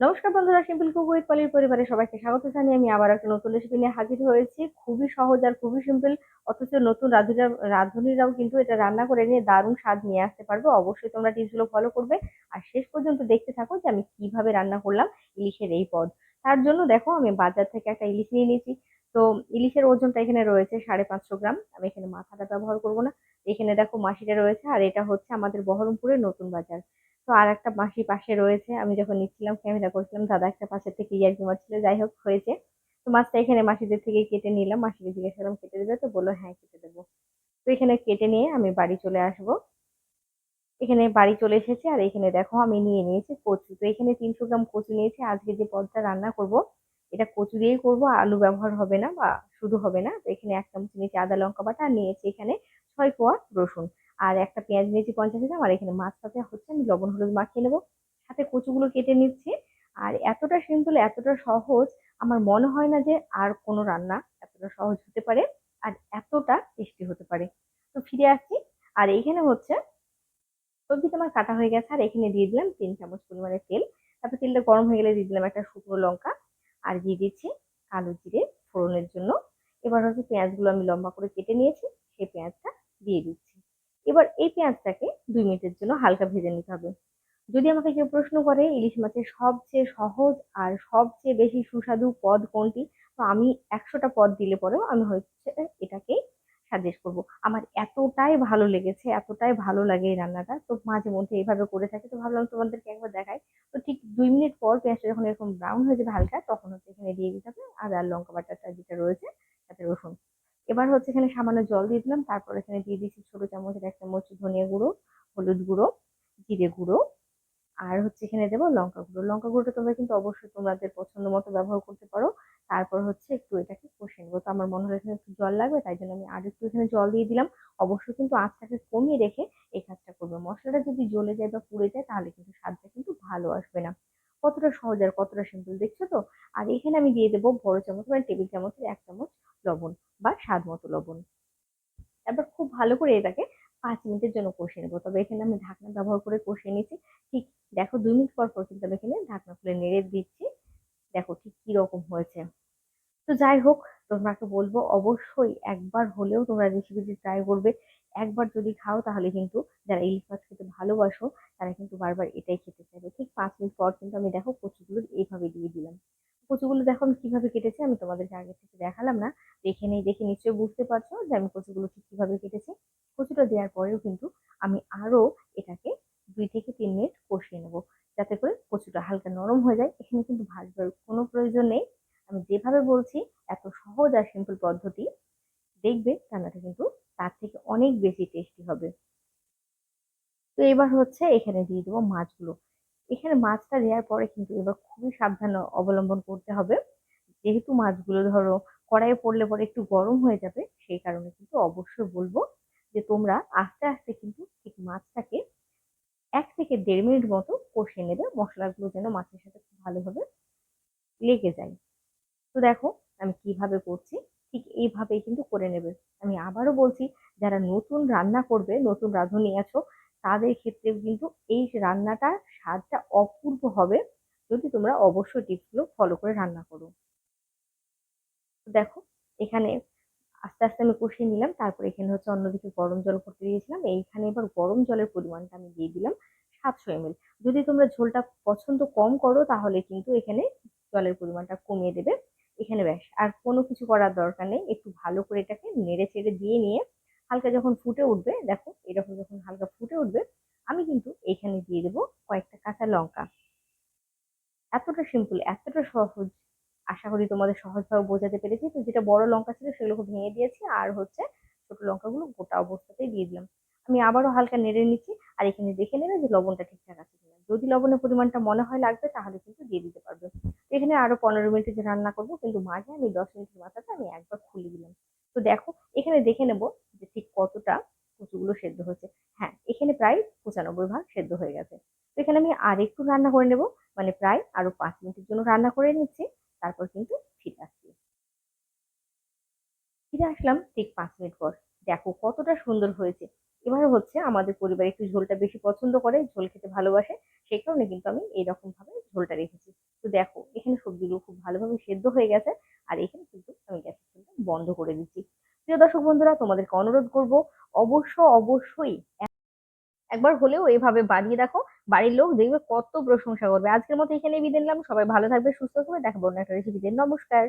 নমস্কার বন্ধুরা simple cook with পলির পরিবারে সবাইকে স্বাগত জানিয়ে আমি আবার একটা নতুন রেসিপি নিয়ে হাজির হয়েছি। খুবই সহজ আর খুবই সিম্পল অথচ নতুন রাঁধুরা রাঁধুনিরাও কিন্তু এটা রান্না করে নিয়ে দারুণ স্বাদ নিয়ে আসতে পারবে। অবশ্যই তোমরা টিপসগুলো ফলো করবে। আর শেষ পর্যন্ত দেখতে থাকো যে আমি কীভাবে রান্না করলাম ইলিশের এই পদ। তার জন্য দেখো আমি বাজার থেকে একটা ইলিশ নিয়ে নিয়েছি। তো ইলিশের ওজনটা এখানে রয়েছে সাড়ে পাঁচশো গ্রাম। আমি এখানে মাথাটা ব্যবহার করব না। এখানে দেখো মাসিটা রয়েছে আর এটা হচ্ছে আমাদের বহরমপুরের নতুন বাজার। তো আর একটা মাসি পাশে রয়েছে। আমি যখন নিচ্ছিলাম ক্যামেরা করছিলাম, দাদা একটা পাশের থেকে ইয়ার্কি মারছিল। যাই হোক, হয়েছে। তো মাছটা এখানে মাসিদের থেকে কেটে নিলাম। মাসিকে জিজ্ঞেস করলাম, কেটে দেবে? তো বলল হ্যাঁ কেটে দেবো। তো এখানে কেটে নিয়ে আমি বাড়ি চলে আসব। এখানে বাড়ি চলে এসেছে। আর এখানে দেখো, আমি নিয়ে নিয়েছি কচু। তো এখানে তিনশো গ্রাম কচু নিয়েছি। আজকে যে পদটা রান্না করব, এটা কচু দিয়েই করব। আলু ব্যবহার হবে না বা শুধু হবে না। তো এখানে এক চামচ নিয়েছি আদা, লঙ্কা বাটা। নিয়েছি এখানে ছয় কোয়া রসুন। আর একটা পেঁয়াজ নিয়েছি পঞ্চাশ গ্রাম, আর এখানে মাছ মাছটাতে হচ্ছে আমি লবণ হলুদ মাখিয়ে নেব। সাথে কচুগুলো কেটে নিচ্ছি। আর এতটা সিম্পল, এতটা সহজ, আমার মনে হয় না যে আর কোনো রান্না এতটা সহজ হতে পারে আর এতটা টেস্টি হতে পারে। তো ফিরে আসছি, আর এইখানে হচ্ছে সবজিটা আমার কাটা হয়ে গেছে, আর এখানে দিয়ে দিলাম তিন চামচ পরিমাণে তেল। তারপর তেলটা গরম হয়ে গেলে দিয়ে দিলাম একটা শুকনো লঙ্কা, আর দিয়ে দিচ্ছি কালো জিরে ফোড়নের জন্য। এবার হচ্ছে পেঁয়াজগুলো আমি লম্বা করে কেটে নিয়েছি, সেই পেঁয়াজটা দিয়ে দিচ্ছি। এবার এই পেঁয়াজটাকে দুই মিনিটের জন্য হালকা ভেজে নিতে হবে। যদি আমাকে কেউ প্রশ্ন করে, ইলিশ মাছের সবচেয়ে সহজ আর সবচেয়ে বেশি সুস্বাদু পদ কোনটি? তো আমি একশোটা পদ দিলে পরেও আমি হচ্ছে এটাকেই সাজেস্ট করব। আমার এতটাই ভালো লেগেছে, এতটাই ভালো লাগে এই রান্নাটা। তো মাঝে মধ্যে এইভাবে করে থাকি, তো ভাবলাম তোমাদেরকে একবার দেখাই। তো ঠিক দুই মিনিট পর পেঁয়াজটা যখন এরকম ব্রাউন হয়ে যাবে হালকা, তখন হচ্ছে এখানে দিয়ে দিতে হবে আদা আর লঙ্কা বাটাটা যেটা রয়েছে এবার হচ্ছে এখানে সামান্য জল দিয়ে দিলাম। তারপর এখানে দিয়ে দিচ্ছি ছোট চামচের এক চামচ ধনিয়া গুঁড়ো, হলুদ গুঁড়ো, জিরে গুঁড়ো, আর হচ্ছে এখানে দেবো লঙ্কা গুঁড়ো। লঙ্কা গুঁড়োটা তোমরা কিন্তু অবশ্যই তোমাদের পছন্দ মতো ব্যবহার করতে পারো। তারপর হচ্ছে একটু এটাকে কষে নেব। তো আমার মনে হয় এখানে একটু জল লাগবে, তাই জন্য আমি আর একটু এখানে জল দিয়ে দিলাম। অবশ্যই কিন্তু আঁচটাকে কমিয়ে রেখে এই কাজটা করবে। মশলাটা যদি জ্বলে যায় বা পুড়ে যায়, তাহলে কিন্তু স্বাদটা কিন্তু ভালো আসবে না। কতটা সহজ আর কতটা সিম্পল, দেখছ তো? আর এখানে আমি দিয়ে দেবো বড় চামচ মানে টেবিল চামচের এক চামচ লবণ বা স্বাদ মতো লবণ। এবার খুব ভালো করে এটাকে পাঁচ মিনিটের জন্য কষিয়ে নেব। তবে এখানে আমি ঢাকনা ব্যবহার করে কষিয়ে নিয়েছি ঠিক দেখো দুই মিনিট পর পর কিন্তু আমি এখানে ঢাকনা খুলে নেড়ে দিচ্ছি। দেখো ঠিক কীরকম হয়েছে। তো যাই হোক, তোমাকে বলব অবশ্যই একবার হলেও তোমরা রেসিপিটি ট্রাই করবে। একবার যদি খাও তাহলে কিন্তু যারা ইলিশ মাছ খেতে ভালোবাসো, তারা কিন্তু বারবার এটাই খেতে চাইবে। ঠিক পাঁচ মিনিট পর কিন্তু আমি দেখো কচুগুলো এইভাবে দিয়ে দিলাম। কচুগুলো দেখো আমি কীভাবে কেটেছি আমি তোমাদেরকে আগে থেকে দেখালাম না। দেখে নেই, দেখে নিশ্চয়ই বুঝতে পারছ যে আমি কচুগুলো ঠিক কীভাবে কেটেছি। কচুটা দেওয়ার পরেও কিন্তু আমি আরও এটাকে দুই থেকে তিন মিনিট কষিয়ে নেব, যাতে করে কচুটা হালকা নরম হয়ে যায়। এখানে কিন্তু ভাজবার কোনো প্রয়োজন নেই। আমি যেভাবে বলছি, এত সহজ আর সিম্পল পদ্ধতি, দেখবে রান্নাটা কিন্তু তার থেকে অনেক বেশি টেস্টি হবে। তো এবার হচ্ছে এখানে দিয়ে দেবো মাছগুলো। এখানে মাছটা দেওয়ার পরে কিন্তু এবার খুবই সাবধান অবলম্বন করতে হবে। যেহেতু মাছগুলো ধরো কড়াইয়ে পড়লে পরে একটু গরম হয়ে যাবে, সেই কারণে কিন্তু অবশ্যই বলব যে তোমরা আস্তে আস্তে কিন্তু ঠিক মাছটাকে এক থেকে দেড় মিনিট মতো কষে নেবে, মশলাগুলো যেন মাছের সাথে খুব ভালোভাবে লেগে যায়। তো দেখো আমি কীভাবে করছি, ঠিক এইভাবেই কিন্তু করে নেবে। আমি আবারও বলছি, যারা নতুন রান্না করবে, নতুন রাঁধুনি আছো, তাদের ক্ষেত্রেও কিন্তু এই রান্নাটার স্বাদটা অপূর্ব হবে। যদি তোমরা অবশ্যই টিপসগুলো ফলো করে রান্না করো। দেখো, এখানে আস্তে আস্তে আমি কষিয়ে নিলাম, তারপর এখানে হচ্ছে অন্যদিকে গরম জল করতে দিয়েছিলাম। এইখানে এবার গরম জলের পরিমাণটা আমি দিয়ে দিলাম সাতশো এমএল যদি তোমরা ঝোলটা পছন্দ কম করো, তাহলে কিন্তু এখানে জলের পরিমাণটা কমিয়ে দেবে। এখানে ব্যাস, আর কোনো কিছু করার দরকার নেই। একটু ভালো করে এটাকে নেড়ে চেড়ে দিয়ে নিয়ে হালকা যখন ফুটে উঠবে, দেখো, এরকম যখন হালকা ফুটে উঠবে, আমি কিন্তু এখানে দিয়ে দেবো কয়েকটা কাঁচা লঙ্কা। এতটা সিম্পল এতটা সহজ আশা করি তোমাদের সহজভাবে বোঝাতে পেরেছি। তো যেটা বড় লঙ্কা ছিল সেগুলোকে ভেঙে দিয়েছি আর হচ্ছে ছোট লঙ্কাগুলো গোটা অবস্থাতেই দিয়ে দিলাম। আমি আবারও হালকা নেড়ে নিচ্ছি আর এখানে দেখে নেবে যে লবণটা ঠিকঠাক আছে কিনা। যদি লবণের পরিমাণটা মনে হয় লাগবে তাহলে কিন্তু দিয়ে দিতে পারবে। এখানে আরও পনেরো মিনিটে যে রান্না করব কিন্তু মাঝে আমি দশ মিনিটের মাথাতে আমি একবার খুলে দিলাম। তো দেখো, এখানে দেখে নেব যে ঠিক কতটা কচুগুলো সেদ্ধ হয়েছে। হ্যাঁ এখানে প্রায় পঁচানব্বই ভাগ সেদ্ধ হয়ে গেছে। তো এখানে আমি আর একটু রান্না করে নেব। মানে প্রায় আরও পাঁচ মিনিটের জন্য রান্না করে নিচ্ছি। তারপর কিন্তু ফিরে আসছি ফিরে আসলাম ঠিক পাঁচ মিনিট পর। দেখো কতটা সুন্দর হয়েছে। এবার হচ্ছে আমাদের পরিবার একটু ঝোলটা বেশি পছন্দ করে, ঝোল খেতে ভালোবাসে, সেই কারণে কিন্তু আমি এইরকম ভাবে ঝোলটা রেখেছি। তো দেখো এখানে সবজিগুলো খুব ভালোভাবে সেদ্ধ হয়ে গেছে আর এখানে কিন্তু আমি গ্যাসের ফ্লেমটা বন্ধ করে দিচ্ছি। প্রিয় দর্শক বন্ধুরা, তোমাদেরকে অনুরোধ করব, অবশ্য অবশ্যই একবার হলেও এভাবে বানিয়ে দেখো। বাড়ির লোক দেখবে কত প্রশংসা করবে। আজকের মতো এখানেই বিদায় নিলাম। সবাই ভালো থাকবে, সুস্থ থাকবে। দেখাবো অন্য একটা রেসিপিতে নমস্কার।